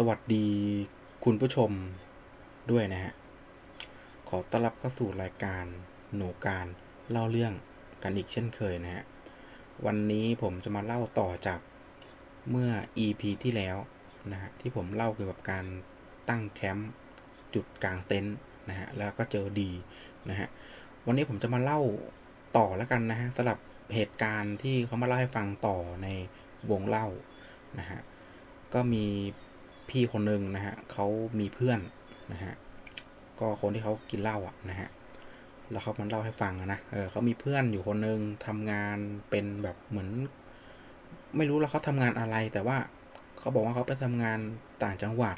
สวัสดีคุณผู้ชมด้วยนะฮะ ขอต้อนรับเข้าสู่รายการหนูการเล่าเรื่องกันอีกเช่นเคยนะฮะ วันนี้ผมจะมาเล่าต่อจากเมื่อ EP ที่แล้วนะฮะ ที่ผมเล่าเกี่ยวกับการตั้งแคมป์จุดกลางเต็นท์นะฮะ แล้วก็เจอดีนะฮะ วันนี้ผมจะมาเล่าต่อแล้วกันนะฮะสำหรับเหตุการณ์ที่เขามาเล่าให้ฟังต่อในวงเล่านะฮะ ก็มี พี่คนหนึ่งนะฮะเขามีเพื่อนนะฮะก็คนที่เขากินเหล้าอะนะฮะแล้วเขามันเล่าให้ฟังนะเออเขามีเพื่อนอยู่คนหนึ่งทำงานเป็นแบบเหมือน ไม่รู้แล้วเขาทำงานอะไร แต่ว่าเขาบอกว่าเขาไปทำงานต่างจังหวัด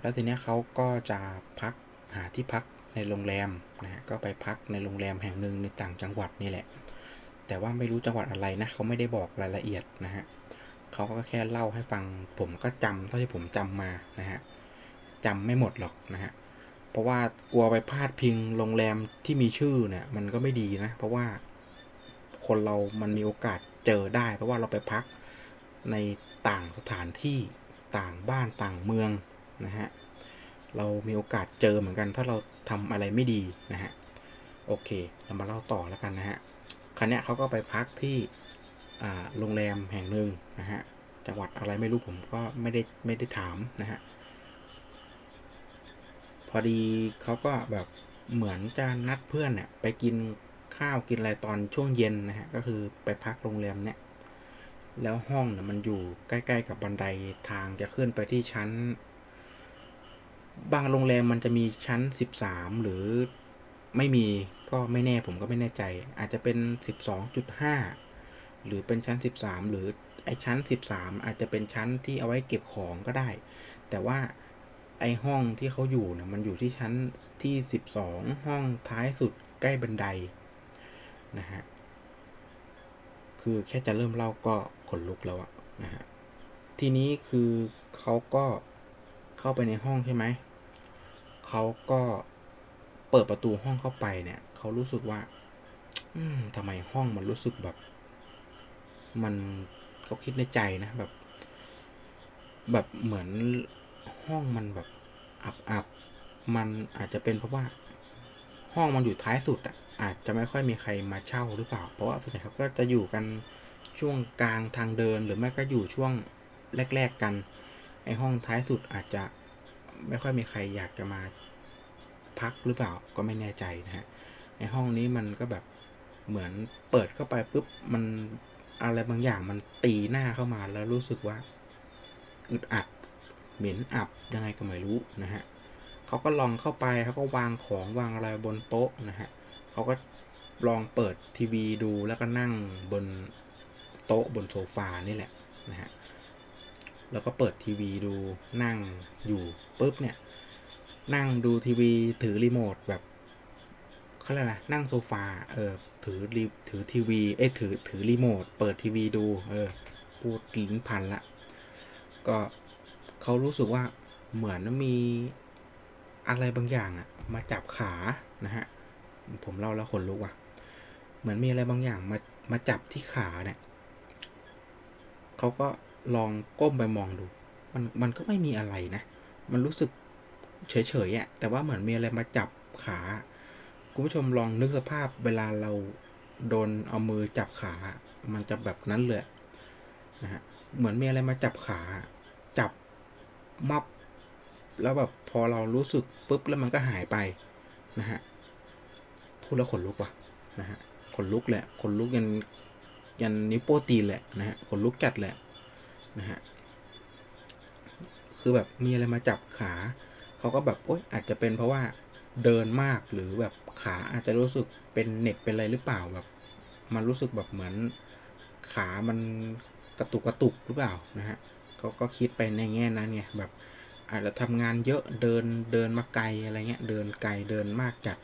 แล้วทีเนี้ยเขาก็จะพักหาที่พักในโรงแรมนะฮะก็ไปพักในโรงแรมแห่งหนึ่งในต่างจังหวัดนี่แหละ แต่ว่าไม่รู้จังหวัดอะไรนะเขาไม่ได้บอกรายละเอียดนะฮะ เขาก็แค่เล่าให้ฟัง ผมก็จำเท่าที่ผมจำมานะฮะจำไม่หมดหรอกนะฮะเพราะว่ากลัวไปพลาดพิงโรงแรมที่มีชื่อเนี่ย มันก็ไม่ดีนะ เพราะว่าคนเรามันมีโอกาสเจอได้ เพราะว่าเราไปพักในต่างสถานที่ต่างบ้านต่างเมืองนะฮะเรามีโอกาสเจอเหมือนกัน ถ้าเราทำอะไรไม่ดีนะฮะโอเค เรามาเล่าต่อแล้วกันนะฮะคันนี้ยเขาก็ไปพักที่ โรงแรมแห่งหนึ่งนะฮะจังหวัดอะไรไม่รู้ผมก็ไม่ได้ไม่ได้ถามนะฮะพอดีเขาก็แบบเหมือนจะนัดเพื่อนเนี่ยไปกินข้าวกินอะไรตอนช่วงเย็นนะฮะก็คือไปพักโรงแรมเนี่ยแล้วห้องเนี่ยมันอยู่ใกล้ๆกับบันไดทางจะขึ้นไปที่ชั้น บางโรงแรมมันจะมีชั้น 13 หรือไม่มีก็ไม่แน่ผมก็ไม่แน่ใจ อาจจะเป็น 12.5 หรือเป็นชั้น 13 หรือไอชั้น 13 อาจจะเป็นชั้นที่เอาไว้เก็บของก็ได้ แต่ว่าไอห้องที่เขาอยู่เนี่ยมันอยู่ที่ชั้นที่ 12 ห้องท้ายสุดใกล้บันไดนะฮะคือแค่จะเริ่มเล่าก็ขนลุกแล้วอะนะฮะทีนี้คือเขาก็เข้าไปในห้องใช่ไหมเขาก็เปิดประตูห้องเข้าไปเนี่ยเขารู้สึกว่า อืมทำไมห้องมันรู้สึกแบบ มันเขาคิดในใจนะแบบ แบบเหมือนห้องมันแบบอับอับๆมันอาจจะเป็นเพราะว่า ห้องมันอยู่ท้ายสุดอะอาจจะไม่ค่อยมีใครมาเช่าหรือเปล่า เพราะว่าส่วนใหญ่เขาก็จะอยู่กันช่วงกลางทางเดินหรือไม่ก็อยู่ช่วงแรก ๆกัน ไอห้องท้ายสุดอาจจะไม่ค่อยมีใครอยากจะมาพักหรือเปล่าก็ไม่แน่ใจนะฮะในห้องนี้มันก็แบบเหมือนเปิดเข้าไปปุ๊บมัน อะไรบางอย่างมันตีหน้าเข้ามาแล้วรู้สึกว่าอึดอัดเหม็นอับยังไงก็ไม่รู้นะฮะเขาก็ลองเข้าไปเขาก็วางของวางอะไรบนโต๊ะนะฮะเขาก็ลองเปิดทีวีดูแล้วก็นั่งบนโต๊ะบนโซฟานี่แหละนะฮะแล้วก็เปิดทีวีดูนั่งอยู่ปุ๊บเนี่ย นั่งดูทีวีถือรีโมทแบบเขาเรียกอะไรนั่งโซฟาเออ ถือรีถือทีวีเอ้ถือถือรีโมทเปิดทีวีดูเออพูดลิ้นพันละก็เขารู้สึกว่าเหมือนมีอะไรบางอย่างอะมาจับขานะฮะผมเล่าแล้วขนลุกว่ะ เหมือนมีอะไรบางอย่างมามาจับที่ขาเนี่ยเขาก็ลองก้มไปมองดู มันมันก็ไม่มีอะไรนะ มันรู้สึกเฉยๆอะแต่ว่าเหมือนมีอะไรมาจับขา คุณผู้ชมลองนึกสภาพเวลาเราโดนเอามือจับขา มันจะแบบนั้นเลยนะฮะ เหมือนมีอะไรมาจับขา จับมับ แล้วแบบพอเรารู้สึกปุ๊บแล้วมันก็หายไปนะฮะ พูดแล้วขนลุกว่ะนะฮะ ขนลุกแหละขนลุกยันยันนิ้วโป้ตีนแหละนะฮะ ขนลุกจัดแหละนะฮะ คือแบบมีอะไรมาจับขา เขาก็แบบโอ๊ยอาจจะเป็นเพราะว่าเดินมากหรือแบบ ขาอาจจะรู้สึกเป็นเหน็บเป็นอะไรหรือเปล่าแบบ มันรู้สึกแบบเหมือนขามันกระตุกกระตุกหรือเปล่านะฮะเขาก็คิดไปในแง่นั้นไงแบบอาจจะทำงานเยอะเดินเดินมาไกลอะไรเงี้ยเดินไกลเดินมากจัด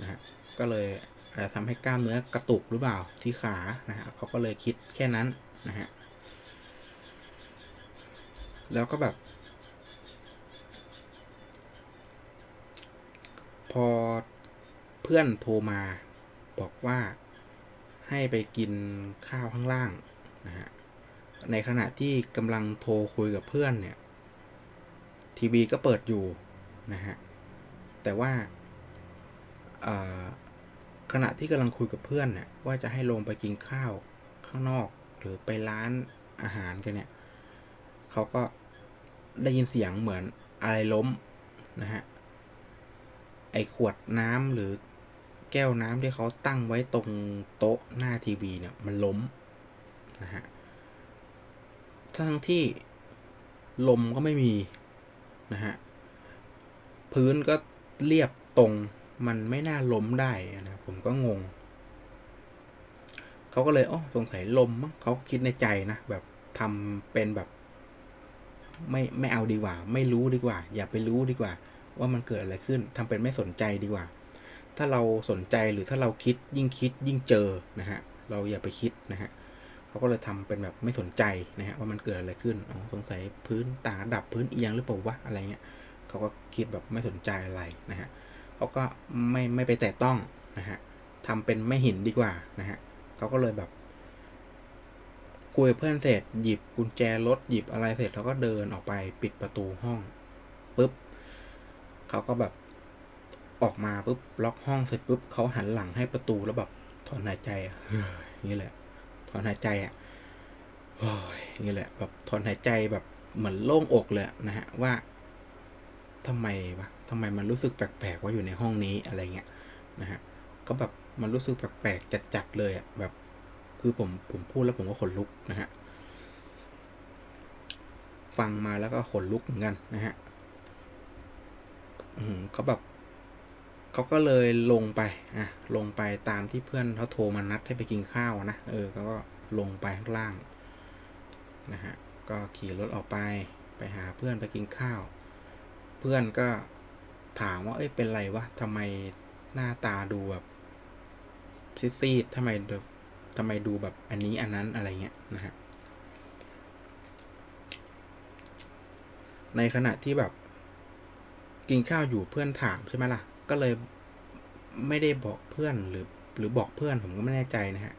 นะฮะก็เลยอาจจะทำให้กล้ามเนื้อกระตุกหรือเปล่าที่ขานะฮะเขาก็เลยคิดแค่นั้นนะฮะแล้วก็แบบ พอ พื่อนโทรมาบอกว่าให้ไปกินข้าวข้างล่างนะฮะ ในขณะที่กำลังโทรคุยกับเพื่อนเนี่ย ทีวีก็เปิดอยู่นะฮะ แต่ว่าขณะที่กำลังคุยกับเพื่อนเนี่ยว่าจะให้ลงไปกินข้าวข้างนอก หรือไปร้านอาหารกันเนี่ยเขาก็ได้ยินเสียงเหมือนอะไรล้มนะฮะไอขวดน้ำหรือ แก้วน้ำที่เขาตั้งไว้ตรงโต๊ะหน้าทีวีเนี่ยมันล้มนะฮะทั้งที่ลมก็ไม่มีนะฮะพื้นก็เรียบตรงมันไม่น่าล้มได้นะผมก็งงเขาก็เลยอ๋อสงสัยลมมั้งเขาคิดในใจนะแบบทำเป็นแบบ ไม่ไม่เอาดีกว่า ไม่รู้ดีกว่า อย่าไปรู้ดีกว่า ว่ามันเกิดอะไรขึ้นทำเป็นไม่สนใจดีกว่า ถ้าเราสนใจหรือถ้าเราคิดยิ่งคิดยิ่งเจอนะฮะเราอย่าไปคิดนะฮะเขาก็เลยทำเป็นแบบไม่สนใจนะฮะว่ามันเกิดอะไรขึ้นอ๋อสงสัยพื้นตาดับพื้นเอียงหรือเปล่าวะอะไรเงี้ยเขาก็คิดแบบไม่สนใจอะไรนะฮะเขาก็ไม่ไม่ไปแตะต้องนะฮะทำเป็นไม่เห็นดีกว่านะฮะเขาก็เลยแบบคุยเพื่อนเสร็จหยิบกุญแจรถหยิบอะไรเสร็จเขาก็เดินออกไปปิดประตูห้องปุ๊บเขาก็แบบ ออกมาปุ๊บล็อกห้องเสร็จปุ๊บเขาหันหลังให้ประตูแล้วแบบถอนหายใจเฮ้ยอย่างนี้แหละ ถอนหายใจอะโอ้ยอย่างนี้แหละแบบถอนหายใจแบบเหมือนโล่งอกเลยนะฮะว่าทำไมวะทำไมมันรู้สึกแปลกๆว่าอยู่ในห้องนี้อะไรเงี้ยนะฮะก็แบบมันรู้สึกแปลกๆจัดๆเลยอะแบบ คือผมผมพูดแล้วผมก็ขนลุกนะฮะฟังมาแล้วก็ขนลุกเหมือนกันนะฮะอืมเขาแบบ เขาก็เลยลงไปอะลงไปตามที่เพื่อนเขาโทรมานัดให้ไปกินข้าวนะเออเขาก็ลงไปข้างล่างนะฮะก็ขี่รถออกไปไปหาเพื่อนไปกินข้าว เพื่อนก็ถามว่าเอ้ยเป็นไรวะทำไมหน้าตาดูแบบซีดๆทำไมทำไมดูแบบอันนี้อันนั้นอะไรเงี้ยนะฮะในขณะที่แบบกินข้าวอยู่เพื่อนถามใช่ไหมล่ะ ก็เลยไม่ได้บอกเพื่อนหรือ หรือบอกเพื่อนผมก็ไม่แน่ใจนะฮะ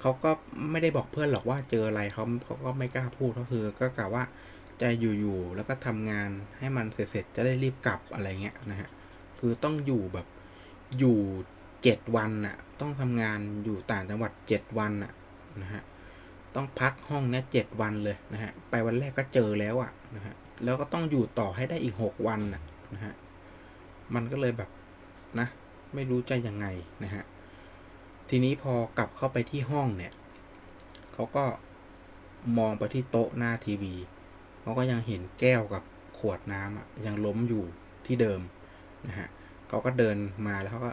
เขาก็ไม่ได้บอกเพื่อนหรอกว่าเจออะไรเขาเขาก็ไม่กล้าพูดก็คือก็กล่าวว่าจะอยู่ๆแล้วก็ทำงานให้มันเสร็จๆจะได้รีบกลับอะไรเงี้ยนะฮะคือต้องอยู่แบบอยู่เจ็ดวันน่ะ ต้องทำงานอยู่ต่างจังหวัดเจ็ดวันน่ะนะฮะต้องพักห้องเนี้ยเจ็ดวันเลยนะฮะไปวันแรกก็เจอแล้วอะนะฮะแล้วก็ต้องอยู่ต่อให้ได้อีกหกวันน่ะนะฮะ มันก็เลยแบบนะ ไม่รู้จะยังไงนะฮะ ทีนี้พอกลับเข้าไปที่ห้องเนี่ยเขาก็มองไปที่โต๊ะหน้าทีวีเขาก็ยังเห็นแก้วกับขวดน้ำอะยังล้มอยู่ที่เดิมนะฮะเขาก็เดินมาแล้วเขาก็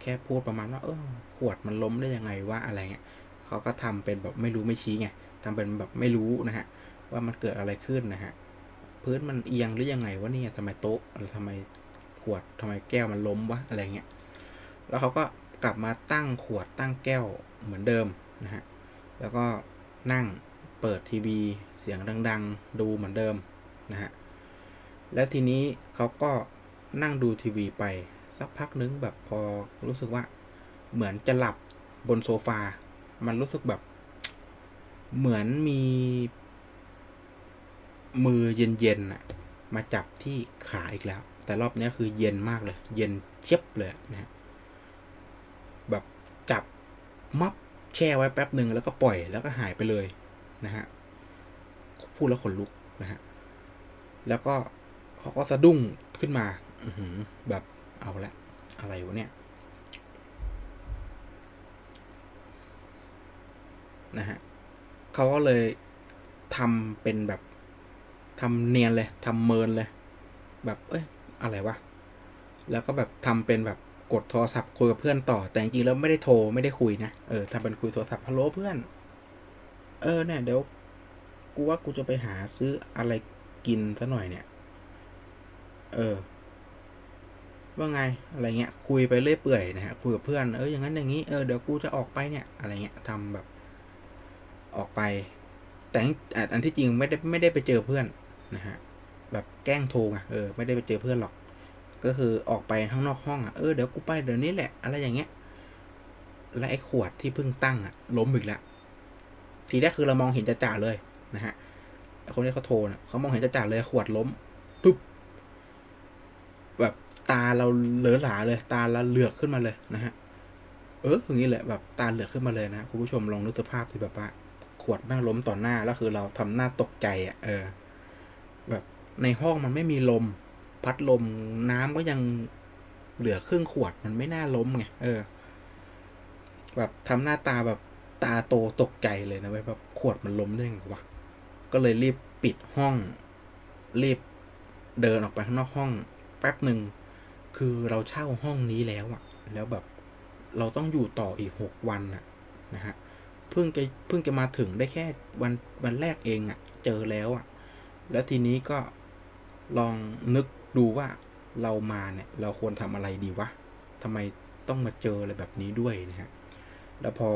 แค่พูดประมาณว่าเออขวดมันล้มได้ยังไงว่าอะไรเงี้ยเขาก็ทำเป็นแบบไม่รู้ไม่ชี้ไงทำเป็นแบบไม่รู้นะฮะว่ามันเกิดอะไรขึ้นนะฮะพื้นมันเอียงหรือยังไงวะเนี่ยทำไมโต๊ะทำไม ขวดทำไมแก้วมันล้มวะอะไรเงี้ยแล้วเขาก็กลับมาตั้งขวดตั้งแก้วเหมือนเดิมนะฮะแล้วก็นั่งเปิดทีวีเสียงดัง ๆ ดูเหมือนเดิมนะฮะแล้วทีนี้เขาก็นั่งดูทีวีไปสักพักนึงแบบพอรู้สึกว่าเหมือนจะหลับบนโซฟา มันรู้สึกแบบ เหมือนมีมือเย็นๆน่ะ มาจับที่ขาอีกแล้ว แต่รอบนี้คือเย็นมากเลย เย็นเชียบเลยนะฮะแบบจับมับแช่ไว้แป๊บหนึ่งแล้วก็ปล่อยแล้วก็หายไปเลยนะฮะพูดแล้วขนลุกนะฮะแล้วก็เขาก็สะดุ้งขึ้นมาออืแบบเอาละอะไรวะเนี่ยนะฮะเขาก็เลยทำเป็นแบบทำเนียนเลยทำเมินเลย แบบ เอ้ย อะไรวะ แล้วก็แบบทำเป็นแบบกดโทรศัพท์คุยกับเพื่อนต่อ แต่จริงๆแล้วไม่ได้โทรไม่ได้คุยนะ เออทำเป็นคุยโทรศัพท์ฮัลโหลเพื่อน เออเนี่ยเดี๋ยวกูว่ากูจะไปหาซื้ออะไรกินซะหน่อยเนี่ย เออ ว่าไงอะไรเงี้ย คุยไปเรื่อยเปื่อยนะฮะคุยกับเพื่อนเอออย่างนั้นอย่างนี้เออเดี๋ยวกูจะออกไปเนี่ย อะไรเงี้ยทำแบบ ออกไป แต่อันที่จริงไม่ได้ไม่ได้ไปเจอเพื่อนนะฮะ แบบแกล้งโทรไงเออไม่ได้ไปเจอเพื่อนหรอก ก็คือออกไปข้างนอกห้องอะเออเดี๋ยวกูไปเดี๋ยวนี้แหละอะไรอย่างเงี้ยและไอ้ขวดที่เพิ่งตั้งอะล้มอีกแล้วทีแรกคือเรามองเห็นจ่าเลยนะฮะคนที่เขาโทรเนี่ยเขามองเห็นจ่าเลยขวดล้มปุ๊บแบบตาเราเหลือหลาเลย ตาเราเหลือกขึ้นมาเลยนะฮะเอออย่างนี้แหละแบบตาเหลือกขึ้นมาเลยนะคุณผู้ชมลองนึกสภาพที่แบบว่าขวดแม่งล้มต่อหน้าแล้วคือเราทำหน้าตกใจอะเออ ในห้องมันไม่มีลม พัดลมน้ำก็ยังเหลือครึ่งขวดมันไม่น่าล้มไงเออ แบบทำหน้าตาแบบตาโตตกใจเลยนะเว้ยแบบขวดมันล้มได้ไงวะก็เลยรีบปิดห้อง รีบเดินออกไปข้างนอกห้อง แป๊บหนึ่งคือเราเช่าห้องนี้แล้วอะแล้วแบบเราต้องอยู่ต่ออีกหกวันอะนะฮะเพิ่งจะเพิ่งจะมาถึงได้แค่วันวันแรกเองอะเจอแล้วอะแล้วทีนี้ก็ ลองนึกดูว่าเรามาเนี่ยเราควรทำอะไรดีวะทำไมต้องมาเจออะไรแบบนี้ด้วยนะฮะ แล้วพอ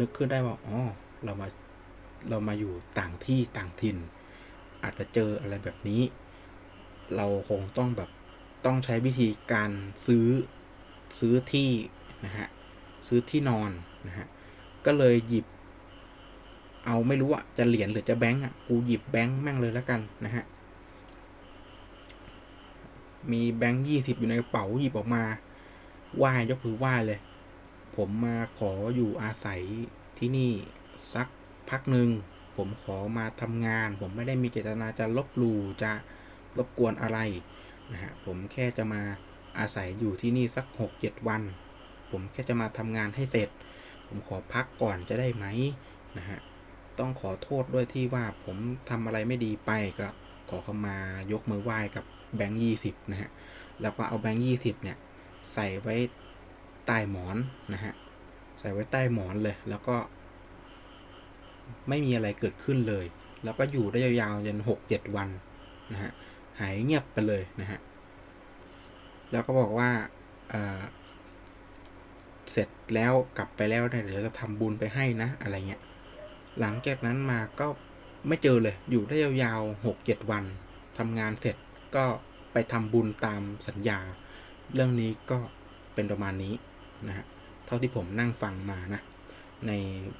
นึกขึ้นได้ว่าอ๋อเรามาเรามาอยู่ต่างที่ต่างถิ่น อาจจะเจออะไรแบบนี้ เราคงต้องแบบต้องใช้วิธีการซื้อซื้อที่นะฮะซื้อที่นอนนะฮะก็เลยหยิบ เอาไม่รู้อะจะเหรียญหรือจะแบงก์อะกูหยิบแบงก์แม่งเลยแล้วกันนะฮะ มีแบงค์ยี่สิบอยู่ในกระเป๋าหยิบออกมาไหว้ยกมือไหว้เลย ผมมาขออยู่อาศัยที่นี่สักพักหนึ่งผมขอมาทำงาน ผมไม่ได้มีเจตนาจะลบหลู่จะรบกวนอะไรนะฮะผมแค่จะมาอาศัยอยู่ที่นี่สักหกเจ็ดวัน ผมแค่จะมาทำงานให้เสร็จ ผมขอพักก่อนจะได้ไหมนะฮะต้องขอโทษด้วยที่ว่าผมทำอะไรไม่ดีไปก็ขอเข้ามายกมือไหว้กับ แบงค์ยี่สิบนะฮะ แล้วก็เอาแบงค์ยี่สิบเนี่ยใส่ไว้ใต้หมอนนะฮะ ใส่ไว้ใต้หมอนเลย แล้วก็ ไม่มีอะไรเกิดขึ้นเลย แล้วก็อยู่ได้ยาวๆจนหกเจ็ดวันนะฮะ หายเงียบไปเลยนะฮะ แล้วก็บอกว่าเเสร็จแล้วกลับไปแล้วเนี่ยเดี๋ยวจะทำบุญไปให้นะ อะไรเงี้ย หลังจากนั้นมาก็ไม่เจอเลย อยู่ได้ยาวๆหกเจ็ดวันทำงานเสร็จ ก็ไปทำบุญตามสัญญา เรื่องนี้ก็เป็นประมาณนี้นะฮะเท่าที่ผมนั่งฟังมานะ ใน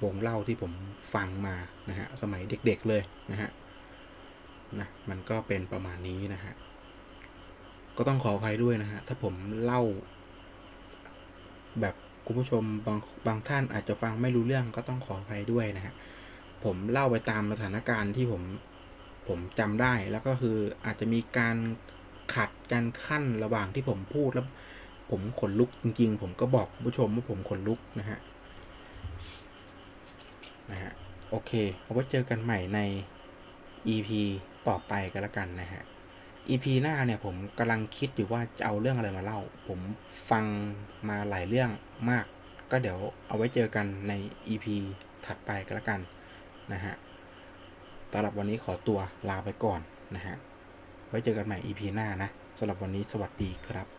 วงเล่าที่ผมฟังมานะฮะสมัยเด็กๆเลยนะฮะนะมันก็เป็นประมาณนี้นะฮะก็ต้องขออภัยด้วยนะฮะถ้าผมเล่า แบบคุณผู้ชมบางบางท่านอาจจะฟังไม่รู้เรื่องก็ต้องขออภัยด้วยนะฮะผมเล่าไปตามสถานการณ์ที่ผม ผมจำได้แล้วก็คืออาจจะมีการขัดการขั้นระหว่างที่ผมพูดแล้ว ผมขนลุกจริง ๆ ผมก็บอกผู้ชมว่าผมขนลุกนะฮะนะฮะโอเคเอาไว้เจอกันใหม่ใน EP ต่อไปกันละกันนะฮะ EP หน้าเนี่ยผมกำลังคิดอยู่ว่าจะเอาเรื่องอะไรมาเล่า ผมฟังมาหลายเรื่องมาก ก็เดี๋ยวเอาไว้เจอกันใน EP ถัดไปกันละกันนะฮะ สำหรับวันนี้ขอตัวลาไปก่อนนะฮะ ไว้เจอกันใหม่ EP หน้านะสำหรับวันนี้สวัสดีครับ